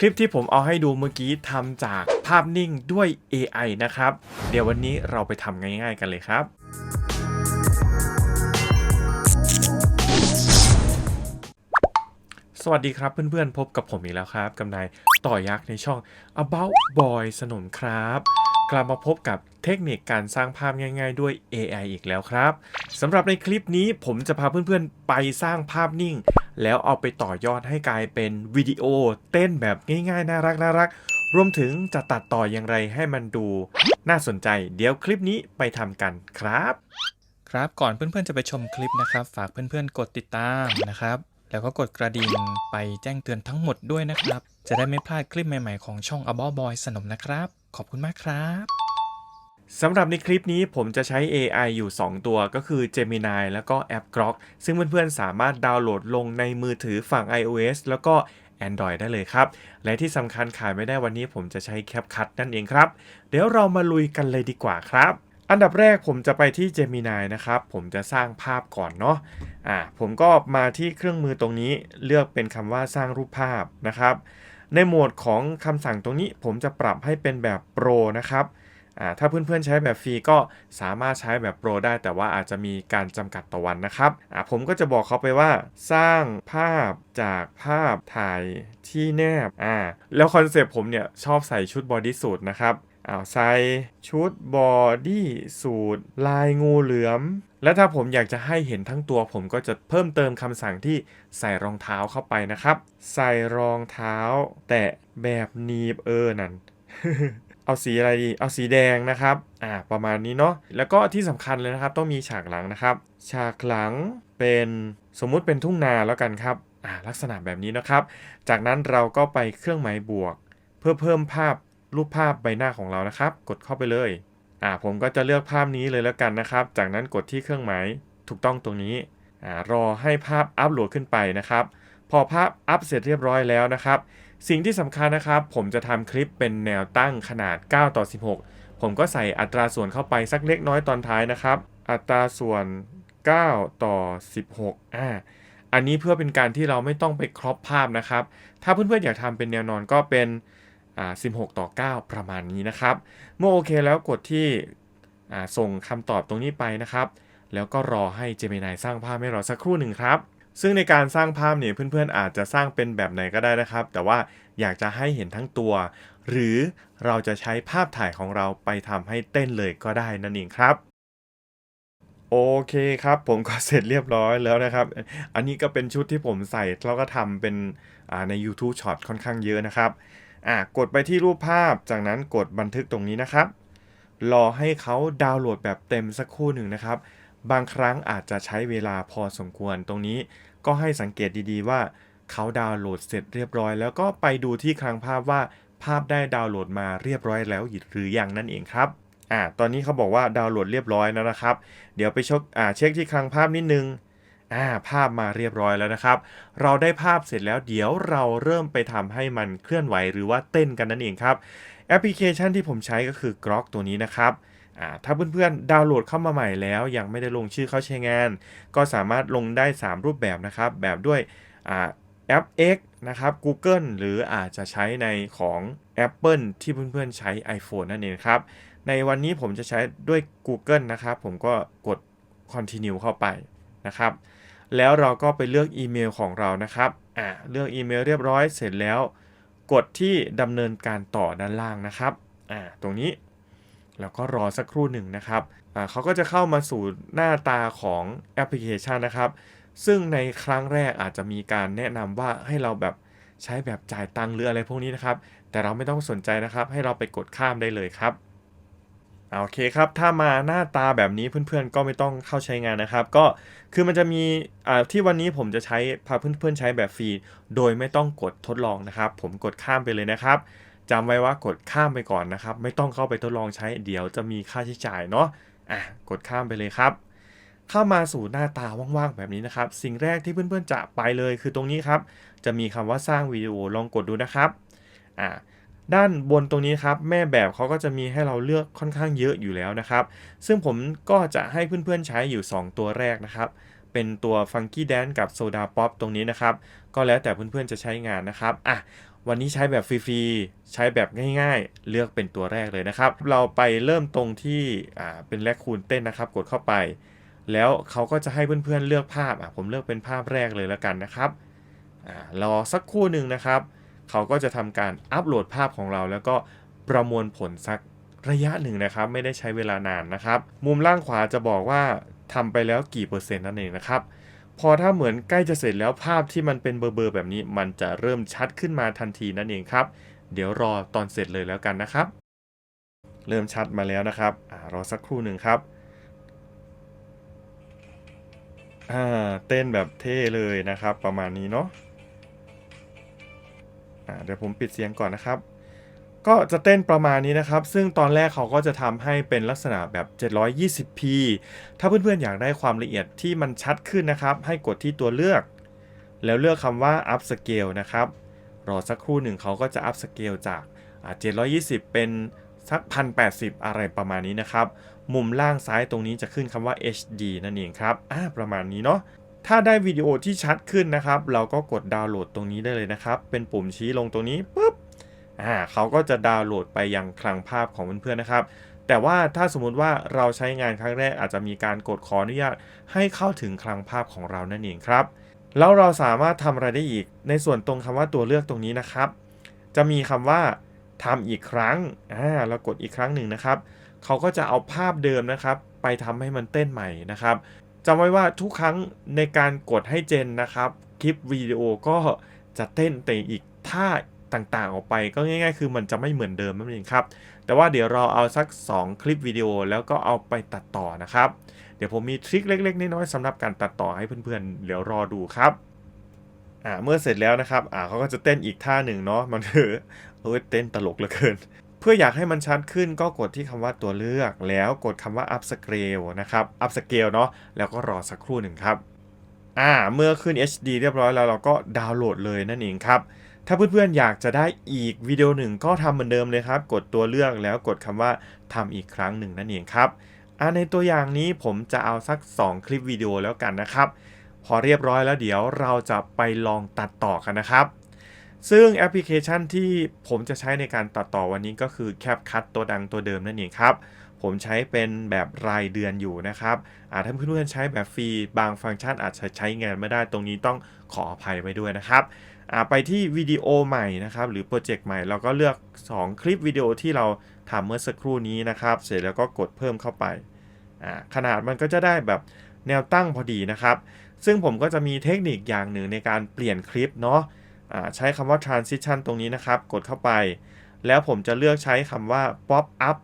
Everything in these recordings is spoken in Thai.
คลิปที่ผมเอาให้ดูเมื่อกี้ทำจากภาพนิ่งด้วย AI นะครับ เดี๋ยววันนี้เราไปทำง่ายๆกันเลยครับ สวัสดีครับเพื่อนๆ พบกับผมอีกแล้วครับ กับนายต่อยักษ์ในช่อง About Boy สนมครับกลับมาพบกับเทคนิคการสร้างภาพง่าย ๆ ด้วย AI อีกแล้วครับสำหรับในคลิปนี้ผมจะพาเพื่อนๆ ไปสร้างภาพนิ่ง แล้วเอาไปต่อยอดให้กลายเป็นวิดีโอเต้นแบบง่ายๆ น่ารักน่ารักรวมถึงจะตัดต่ออย่างไรให้มันดู น่าสนใจเดี๋ยวคลิปนี้ไปทำกันครับ ครับก่อนเพื่อนๆจะไปชมคลิปนะครับ ฝากเพื่อนๆกดติดตามนะครับ แล้วก็กดกระดิ่งไปแจ้งเตือนทั้งหมดด้วยนะครับ จะได้ไม่พลาดคลิปใหม่ๆของช่อง About Boy สนมนะครับ ขอบคุณมากครับ สำหรับในคลิปนี้ผมจะใช้ AI อยู่ 2 ตัวก็คือ Gemini แล้วก็แอป Grok ซึ่งเพื่อนๆ สามารถดาวน์โหลดลงในมือถือฝั่ง iOS แล้วก็ Android ได้เลยครับ และที่สำคัญขายไม่ได้วันนี้ผมจะใช้ CapCut นั่นเองครับ เดี๋ยวเรามาลุยกันเลยดีกว่าครับ อันดับแรกผมจะไปที่ Gemini นะครับ ผมจะสร้างภาพก่อนเนาะอ่าผมก็มาที่เครื่องมือตรงนี้เลือกเป็นคำว่าสร้างรูปภาพนะครับ ในโหมดของคำสั่งตรงนี้ผมจะปรับให้เป็นแบบโปรนะครับ ถ้าเพื่อนๆใช้แบบฟรีก็สามารถใช้แบบโปรได้ แต่ว่าอาจจะมีการจำกัดต่อวันนะครับผมก็จะบอกเขาไปว่าสร้างภาพจากภาพถ่ายที่แนบอ่าแล้วคอนเซปต์ผมเนี่ยชอบใส่ชุดบอดี้สูทนะครับอ้าวใส่ชุดบอดี้สูทลายงูเหลือม และถ้าผมอยากจะให้เห็นทั้งตัวผมก็จะเพิ่มเติมคำสั่งที่ใส่รองเท้าเข้าไปนะครับ ใส่รองเท้า แตะแบบนีบเออนั่น เอาสีอะไรดี เอาสีแดงนะครับ อ่า ประมาณนี้เนาะ แล้วก็ที่สำคัญเลยนะครับ ต้องมีฉากหลังนะครับ ฉากหลังเป็นสมมุติเป็นทุ่งนาแล้วกันครับ อ่า ลักษณะแบบนี้นะครับ จากนั้นเราก็ไปเครื่องหมายบวก เพื่อเพิ่มภาพรูปภาพใบหน้าของเรานะครับ กดเข้าไปเลย อ่า ผมก็จะเลือกภาพนี้เลยแล้วกันนะครับ จากนั้นกดที่เครื่องหมายถูกต้องตรงนี้ อ่า รอให้ภาพอัพโหลดขึ้นไปนะครับ พอภาพอัพเสร็จเรียบร้อยแล้วนะครับ สิ่งที่สำคัญนะครับ ผมจะทำคลิปเป็นแนวตั้งขนาด 9 ต่อ 16 ผมก็ใส่อัตราส่วนเข้าไปสักเล็กน้อยตอนท้ายนะครับ อัตราส่วน 9 ต่อ 16 อ่า อันนี้เพื่อเป็นการที่เราไม่ต้องไปครอปภาพนะครับ ถ้าเพื่อนๆอยากทำเป็นแนวนอนก็เป็น 16 ต่อ 9 ประมาณนี้นะครับ เมื่อโอเคแล้วกดที่ส่งคำตอบตรงนี้ไปนะครับ แล้วก็รอให้ Gemini สร้างภาพให้เราสักครู่หนึ่งครับ ซึ่งในการสร้างภาพเนี่ยเพื่อนๆอาจจะสร้างเป็นแบบไหนก็ได้นะครับ แต่ว่าอยากจะให้เห็นทั้งตัว หรือเราจะใช้ภาพถ่ายของเราไปทำให้เต้นเลยก็ได้นั่นเองครับโอเคครับผมก็เสร็จเรียบร้อยแล้วนะครับ อันนี้ก็เป็นชุดที่ผมใส่แล้วก็ทำเป็นใน YouTube Short ค่อนข้างเยอะนะครับอ่ากดไปที่รูปภาพจากนั้นกดบันทึกตรงนี้นะครับ รอให้เขาดาวน์โหลดแบบเต็มสักครู่หนึ่งนะครับ บางครั้งอาจจะใช้เวลาพอสมควรตรงนี้ก็ให้สังเกตดีๆว่าเขาดาวน์โหลดเสร็จเรียบร้อย แล้วก็ไปดูที่คลังภาพว่าภาพได้ดาวน์โหลดมาเรียบร้อยแล้วหรือยังนั่นเองครับอ่าตอนนี้เขาบอกว่าดาวน์โหลดเรียบร้อยแล้วนะครับ เดี๋ยวไปเช็คอ่าเช็คที่คลังภาพนิดนึงอ่าภาพมาเรียบร้อยแล้วนะครับ เราได้ภาพเสร็จแล้วเดี๋ยวเราเริ่มไปทำให้มันเคลื่อนไหวหรือว่าเต้นกันนั่นเองครับ แอปพลิเคชันที่ผมใช้ก็คือ Grok ตัวนี้นะครับ ถ้าเพื่อนๆ ดาวน์โหลดเข้ามาใหม่แล้วยังไม่ได้ลงชื่อเข้าใช้งาน ก็สามารถลงได้ 3 รูปแบบนะครับ แบบด้วยอแอป X นะครับ Google หรืออาจจะใช้ในของ Apple ที่เพื่อนๆ ใช้ iPhone นั่นเองครับ ในวันนี้ผมจะใช้ด้วย Google นะครับ ผมก็กด continue เข้าไปนะครับ แล้วเราก็ไปเลือกอีเมลของเรานะครับเลือกอีเมลเรียบร้อยเสร็จแล้ว กดที่ดำเนินการต่อด้านล่างนะครับตรงนี้ แล้วก็รอสักครู่หนึ่งนะครับเขาก็จะเข้ามาสู่หน้าตาของแอปพลิเคชันนะครับ ซึ่งในครั้งแรกอาจจะมีการแนะนำว่าให้เราแบบใช้แบบจ่ายตังค์หรืออะไรพวกนี้นะครับ แต่เราไม่ต้องสนใจนะครับ ให้เราไปกดข้ามได้เลยครับโอเคครับ ถ้ามาหน้าตาแบบนี้เพื่อนๆ ก็ไม่ต้องเข้าใช้งานนะครับ ก็คือมันจะมีที่วันนี้ผมจะใช้พาเพื่อนๆใช้แบบฟรี โดยไม่ต้องกดทดลองนะครับ ผมกดข้ามไปเลยนะครับ จำไว้ว่ากดข้ามไปก่อนนะครับ ไม่ต้องเข้าไปทดลองใช้เดี๋ยวจะมีค่าใช้จ่ายเนาะอะกดข้ามไปเลยครับ เข้ามาสู่หน้าตาว่างๆแบบนี้นะครับ สิ่งแรกที่เพื่อนๆจะไปเลยคือตรงนี้ครับ จะมีคำว่าสร้างวิดีโอลองกดดูนะครับอ่าด้านบนตรงนี้ครับแม่แบบเขาก็จะมีให้เราเลือกค่อนข้างเยอะอยู่แล้วนะครับ ซึ่งผมก็จะให้เพื่อนๆใช้อยู่ 2 ตัวแรกนะครับ เป็นตัว Funky Dance กับ Soda Pop ตรงนี้นะครับ ก็แล้วแต่เพื่อนๆจะใช้งานนะครับอะ วันนี้ใช้แบบฟรีๆ ใช้แบบง่ายๆ เลือกเป็นตัวแรกเลยนะครับ เราไปเริ่มตรงที่เป็นแรคคูนเต้นนะครับ กดเข้าไป แล้วเขาก็จะให้เพื่อนๆเลือกภาพผมเลือกเป็นภาพแรกเลยแล้วกันนะครับรอสักครู่หนึ่งนะครับ เขาก็จะทำการอัปโหลดภาพของเรา แล้วก็ประมวลผลสักระยะหนึ่งนะครับ ไม่ได้ใช้เวลานานนะครับ มุมล่างขวาจะบอกว่าทำไปแล้วกี่เปอร์เซ็นต์นั่นเองนะครับ พอถ้าเหมือนใกล้จะเสร็จแล้วภาพที่มันเป็นเบอร์ๆแบบนี้ มันจะเริ่มชัดขึ้นมาทันทีนั่นเองครับ เดี๋ยวรอตอนเสร็จเลยแล้วกันนะครับ เริ่มชัดมาแล้วนะครับอรอสักครู่หนึ่งครับอ่าเต้นแบบเท่เลยนะครับ ประมาณนี้เนาะอ่าเดี๋ยวผมปิดเสียงก่อนนะครับ ก็จะเต้นประมาณนี้นะครับ ซึ่งตอนแรกเขาก็จะทำให้เป็นลักษณะแบบ 720p ถ้าเพื่อนๆอยากได้ความละเอียดที่มันชัดขึ้นนะครับ ให้กดที่ตัวเลือก แล้วเลือกคำว่า up scale นะครับ รอสักครู่หนึ่งเขาก็จะ up scale จาก 720 เป็นสัก 1080 อะไรประมาณนี้นะครับ มุมล่างซ้ายตรงนี้จะขึ้นคำว่า HD นั่นเองครับ อ่า ประมาณนี้เนาะ ถ้าได้วิดีโอที่ชัดขึ้นนะครับ เราก็กดดาวน์โหลดตรงนี้ได้เลยนะครับ เป็นปุ่มชี้ลงตรงนี้ปุ อ่าเขาก็จะดาวน์โหลดไปยังคลังภาพของเพื่อนๆนะครับ แต่ว่าถ้าสมมุติว่าเราใช้งานครั้งแรกอาจจะมีการกดขออนุญาตให้เข้าถึงคลังภาพของเรานั่นเองครับ แล้วเราสามารถทำอะไรได้อีก ในส่วนตรงคำว่าตัวเลือกตรงนี้นะครับ จะมีคำว่าทำอีกครั้งอ่าเรากดอีกครั้งหนึ่งนะครับเขาก็จะเอาภาพเดิมนะครับ ไปทำให้มันเต้นใหม่นะครับจำไว้ว่าทุกครั้งในการกดให้เจนนะครับ คลิปวิดีโอก็จะเต้นแต่อีกท่า ต่างๆ ออกไปก็ง่าย ๆ คือมันจะไม่เหมือนเดิมนั่นเองครับ แต่ว่าเดี๋ยวเราเอาสัก 2 คลิปวิดีโอแล้วก็เอาไปตัดต่อนะครับ เดี๋ยวผมมีทริคเล็ก ๆ น้อยๆสำหรับการตัดต่อให้เพื่อนๆ เดี๋ยวรอดูครับอ่าเมื่อเสร็จแล้วนะครับอ่าเขาก็จะเต้นอีกท่าหนึ่งเนาะมันคือเออเต้นตลกเหลือเกิน เพื่ออยากให้มันชัดขึ้นก็กดที่คำว่าตัวเลือกแล้วกดคำว่า up scale นะครับ up scale เนาะแล้วก็รอสักครู่หนึ่งครับอ่าเมื่อขึ้น HD เรียบร้อยแล้วเราก็ดาวน์โหลดเลยนั่นเองครับ ถ้าเพื่อนๆอยากจะได้อีกวิดีโอหนึ่งก็ทำเหมือนเดิมเลยครับ กดตัวเลือกแล้วกดคำว่าทำอีกครั้งหนึ่งนั่นเองครับอ่าในตัวอย่างนี้ผมจะเอาสัก 2 คลิปวิดีโอแล้วกันนะครับ พอเรียบร้อยแล้วเดี๋ยวเราจะไปลองตัดต่อกันนะครับ ซึ่งแอปพลิเคชันที่ผมจะใช้ในการตัดต่อวันนี้ก็คือ CapCut ตัวดังตัวเดิมนั่นเองครับ ผมใช้เป็นแบบรายเดือนอยู่นะครับอ่าถ้าเพื่อนๆใช้แบบฟรีบางฟังก์ชันอาจจะใช้งานไม่ได้ตรงนี้ต้องขออภัยไว้ด้วยนะครับ ไปที่วิดีโอใหม่นะครับ หรือโปรเจกต์ใหม่เราก็เลือก 2 คลิปวิดีโอที่เราทำเมื่อสักครู่นี้นะครับ เสร็จแล้วก็กดเพิ่มเข้าไปอ่าขนาดมันก็จะได้แบบแนวตั้งพอดีนะครับ ซึ่งผมก็จะมีเทคนิคอย่างหนึ่งในการเปลี่ยนคลิปเนาะอ่าใช้คำว่า transition ตรงนี้นะครับ กดเข้าไป แล้วผมจะเลือกใช้คำว่า pop up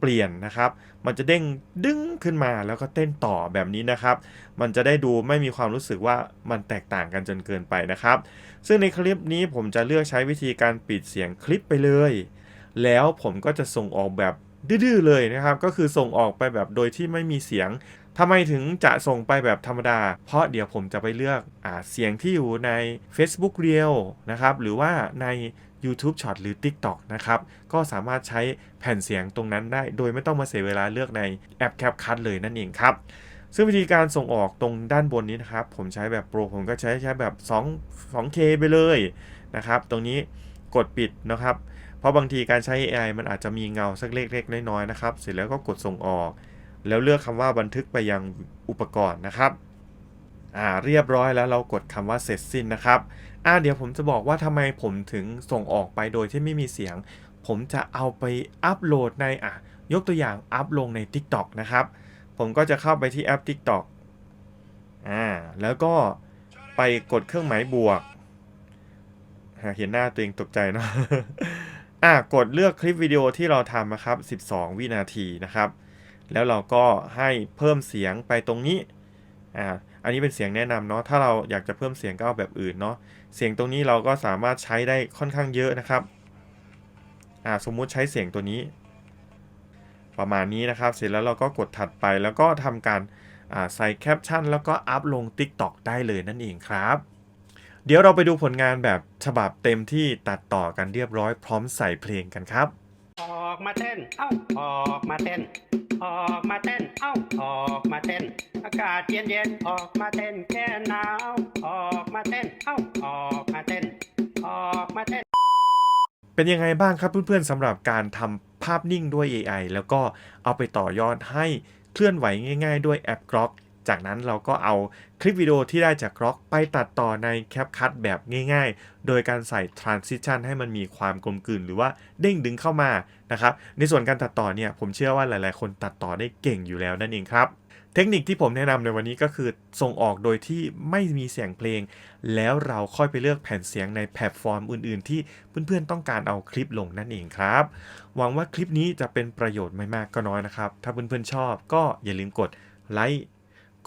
เปลี่ยนนะครับ มันจะเด้งดึงขึ้นมาแล้วก็เต้นต่อแบบนี้นะครับ มันจะได้ดูไม่มีความรู้สึกว่ามันแตกต่างกันจนเกินไปนะครับ ซึ่งในคลิปนี้ผมจะเลือกใช้วิธีการปิดเสียงคลิปไปเลย แล้วผมก็จะส่งออกแบบดื้อเลยนะครับ ก็คือส่งออกไปแบบโดยที่ไม่มีเสียงทำไมถึงจะส่งไปแบบธรรมดา เพราะเดี๋ยวผมจะไปเลือกอเสียงที่อยู่ใน Facebook Reel นะครับ หรือว่าใน YouTube Short หรือ TikTok นะครับ ก็สามารถใช้แผ่นเสียงตรงนั้นได้ โดยไม่ต้องมาเสียเวลาเลือกในแอป CapCut เลยนั่นเองครับ ซึ่งวิธีการส่งออกตรงด้านบนนี้นะครับ ผมใช้แบบโปรผมก็ใช้ใช้แบบ2 2K ไปเลยนะครับ ตรงนี้กดปิดนะครับ เพราะบางทีการใช้ AI มันอาจจะมีเงาสักเล็กๆน้อยๆนะครับ เสร็จแล้วก็กดส่งออก แล้วเลือกคำว่าบันทึกไปยังอุปกรณ์นะครับอ่าเรียบร้อยแล้วเรากดคำว่าเสร็จสิ้นนะครับ อ่าเดี๋ยวผมจะบอกว่าทำไมผมถึงส่งออกไปโดยที่ไม่มีเสียง ผมจะเอาไปอัปโหลดในอะยกตัวอย่างอัปลงใน TikTok นะครับ ผมก็จะเข้าไปที่แอป TikTok อ่าแล้วก็ไปกดเครื่องหมายบวก เห็นหน้าตัวเองตกใจเนาะอ่ากดเลือกคลิปวิดีโอที่เราทำนะครับ 12 วินาทีนะครับ แล้วเราก็ให้เพิ่มเสียงไปตรงนี้อ่า อันนี้เป็นเสียงแนะนำเนาะ ถ้าเราอยากจะเพิ่มเสียงก็เอาแบบอื่นเนาะ เสียงตรงนี้เราก็สามารถใช้ได้ค่อนข้างเยอะนะครับ อ่า สมมุติใช้เสียงตัวนี้ ประมาณนี้นะครับ เสร็จแล้วเราก็กดถัดไปแล้วก็ทำการอ่าใส่แคปชั่นแล้วก็อัพลง TikTok ได้เลยนั่นเองครับ เดี๋ยวเราไปดูผลงานแบบฉบับเต็มที่ตัดต่อกันเรียบร้อยพร้อมใส่เพลงกันครับ ออกมาเต้น เอ้า ออกมาเต้น ออกมาเต้น เอ้า ออกมาเต้น อากาศเย็นเย็นออกมาเต้นแก้หนาว ออกมาเต้น เอ้า ออกมาเต้น ออกมาเต้น เป็นยังไงบ้างครับเพื่อนๆสำหรับการทำภาพนิ่งด้วย AI แล้วก็เอาไปต่อยอดให้เคลื่อนไหวง่าย ๆ ด้วยแอป Grok จากนั้นเราก็เอาคลิปวิดีโอที่ได้จาก Grok ไปตัดต่อใน CapCut แบบง่ายๆ โดยการใส่ Transition ให้มันมีความกลมกลืนหรือว่าเด้งดึงเข้ามานะครับ ในส่วนการตัดต่อเนี่ยผมเชื่อว่าหลายๆ คนตัดต่อได้เก่งอยู่แล้วนั่นเองครับเทคนิคที่ผมแนะนำในวันนี้ก็คือส่งออกโดยที่ไม่มีเสียงเพลง แล้วเราค่อยไปเลือกแผ่นเสียงในแพลตฟอร์มอื่นๆ ที่เพื่อนๆต้องการเอาคลิปลงนั่นเองครับ หวังว่าคลิปนี้จะเป็นประโยชน์ไม่มากก็น้อยนะครับ ถ้าเพื่อนๆชอบก็อย่าลืมกดไลค์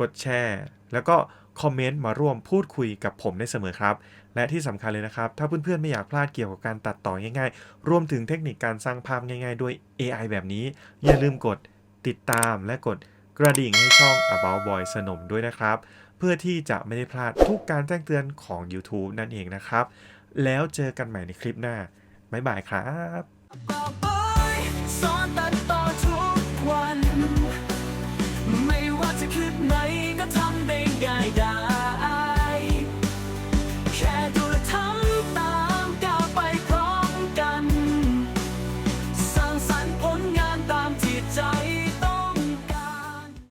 กดแชร์ แล้วก็คอมเมนต์มาร่วมพูดคุยกับผมได้เสมอครับ และที่สำคัญเลยนะครับ ถ้าเพื่อนๆไม่อยากพลาดเกี่ยวกับการตัดต่อง่ายๆ รวมถึงเทคนิคการสร้างภาพง่ายๆ ด้วย AI แบบนี้ อย่าลืมกดติดตามและกดกระดิ่งให้ช่อง About Boy สนมด้วยนะครับ เพื่อที่จะไม่ได้พลาดทุกการแจ้งเตือนของ YouTube นั่นเองนะครับ แล้วเจอกันใหม่ในคลิปหน้า บ๊ายบายครับ Bye.